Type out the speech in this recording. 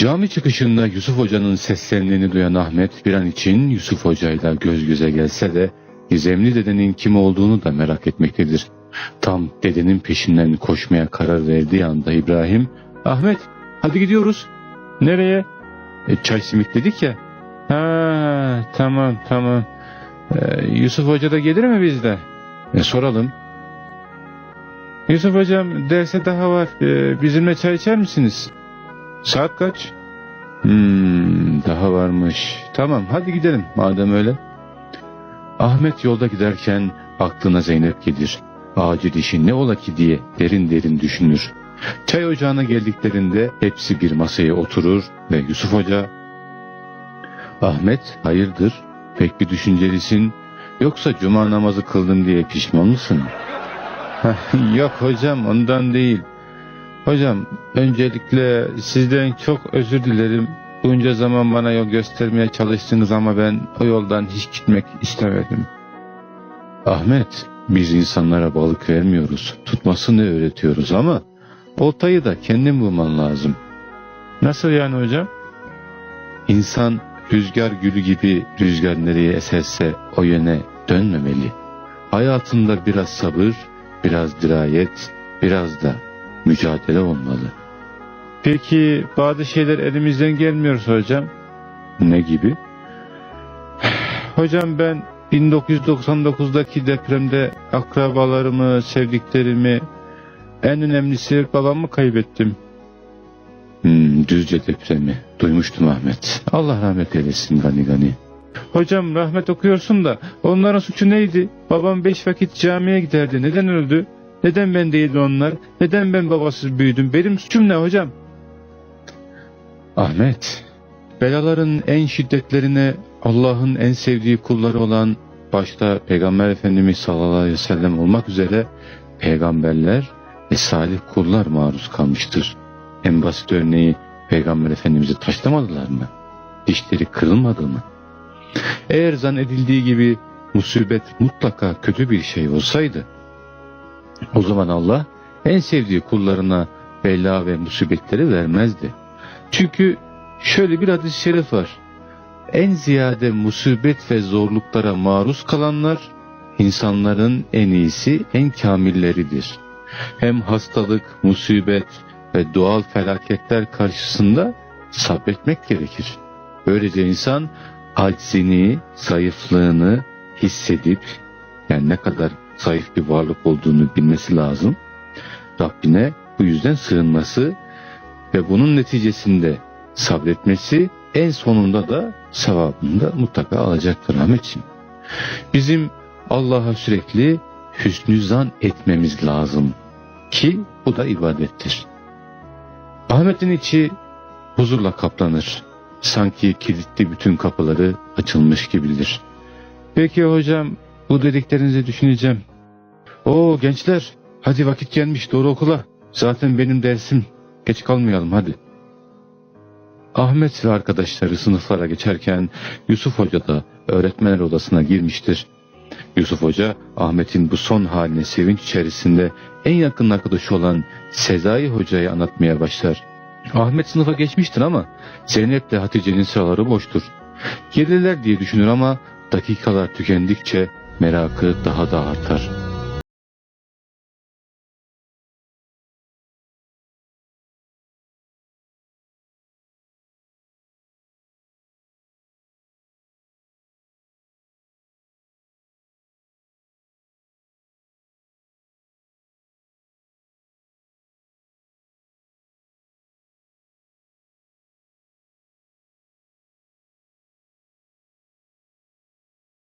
Cami çıkışında Yusuf Hoca'nın seslendiğini duyan Ahmet bir an için Yusuf Hoca'yla göz göze gelse de gizemli dedenin kim olduğunu da merak etmektedir. Tam dedenin peşinden koşmaya karar verdiği anda İbrahim, Ahmet hadi gidiyoruz. Nereye? E, çay simit dedik ya. Ha tamam tamam. E, Yusuf Hoca da gelir mi bizle? E, soralım. Yusuf Hocam derse daha var. E, bizimle çay içer misiniz? Saat kaç? Hmm, daha varmış. Tamam hadi gidelim madem öyle. Ahmet yolda giderken aklına Zeynep gelir. Acil işi ne ola ki diye derin derin düşünür. Çay ocağına geldiklerinde hepsi bir masaya oturur ve Yusuf Hoca Ahmet hayırdır pek bir düşüncelisin yoksa cuma namazı kıldım diye pişman mısın? "Heh, Yok hocam ondan değil. Hocam öncelikle sizden çok özür dilerim. Bunca zaman bana yol göstermeye çalıştınız ama ben o yoldan hiç gitmek istemedim. Ahmet biz insanlara balık vermiyoruz. Tutmasını öğretiyoruz ama oltayı da kendin bulman lazım. Nasıl yani hocam? İnsan rüzgar gülü gibi rüzgar nereye eserse o yöne dönmemeli. Hayatında biraz sabır, biraz dirayet, biraz da mücadele olmalı. Peki bazı şeyler elimizden gelmiyorsa hocam? Ne gibi? Hocam ben 1999'daki depremde akrabalarımı, sevdiklerimi, en önemlisi babamı kaybettim. Hmm, Düzce depremi. Duymuştum Ahmet. Allah rahmet eylesin gani gani. Hocam rahmet okuyorsun da onların suçu neydi? Babam beş vakit camiye giderdi. Neden öldü? Neden ben değil de onlar? Neden ben babasız büyüdüm? Benim suçum ne hocam? Ahmet, belaların en şiddetlerine Allah'ın en sevdiği kulları olan başta Peygamber Efendimiz sallallahu aleyhi ve sellem olmak üzere peygamberler ve salih kullar maruz kalmıştır. En basit örneği Peygamber Efendimiz'i taşlamadılar mı? Dişleri kırılmadı mı? Eğer zannedildiği gibi musibet mutlaka kötü bir şey olsaydı, o zaman Allah en sevdiği kullarına bela ve musibetleri vermezdi. Çünkü şöyle bir hadis-i şerif var. En ziyade musibet ve zorluklara maruz kalanlar insanların en iyisi, en kamilleridir. Hem hastalık, musibet ve doğal felaketler karşısında sabretmek gerekir. Böylece insan aczini, zayıflığını hissedip yani ne kadar zayıf bir varlık olduğunu bilmesi lazım. Rabbine bu yüzden sığınması ve bunun neticesinde sabretmesi en sonunda da sevabını da mutlaka alacaktır Ahmetciğim. Bizim Allah'a sürekli hüsnü zan etmemiz lazım ki bu da ibadettir. Ahmet'in içi huzurla kaplanır. Sanki kilitli bütün kapıları açılmış gibidir. Peki hocam bu dediklerinizi düşüneceğim. Oo gençler hadi vakit gelmiş doğru okula. Zaten benim dersim. Geç kalmayalım hadi. Ahmet ve arkadaşları sınıflara geçerken Yusuf Hoca da öğretmenler odasına girmiştir. Yusuf Hoca Ahmet'in bu son haline sevinç içerisinde en yakın arkadaşı olan Sezai Hoca'yı anlatmaya başlar. Ahmet sınıfa geçmiştir ama Zeynep ile Hatice'nin sıraları boştur. Gelirler diye düşünür ama dakikalar tükendikçe merakı daha da artar.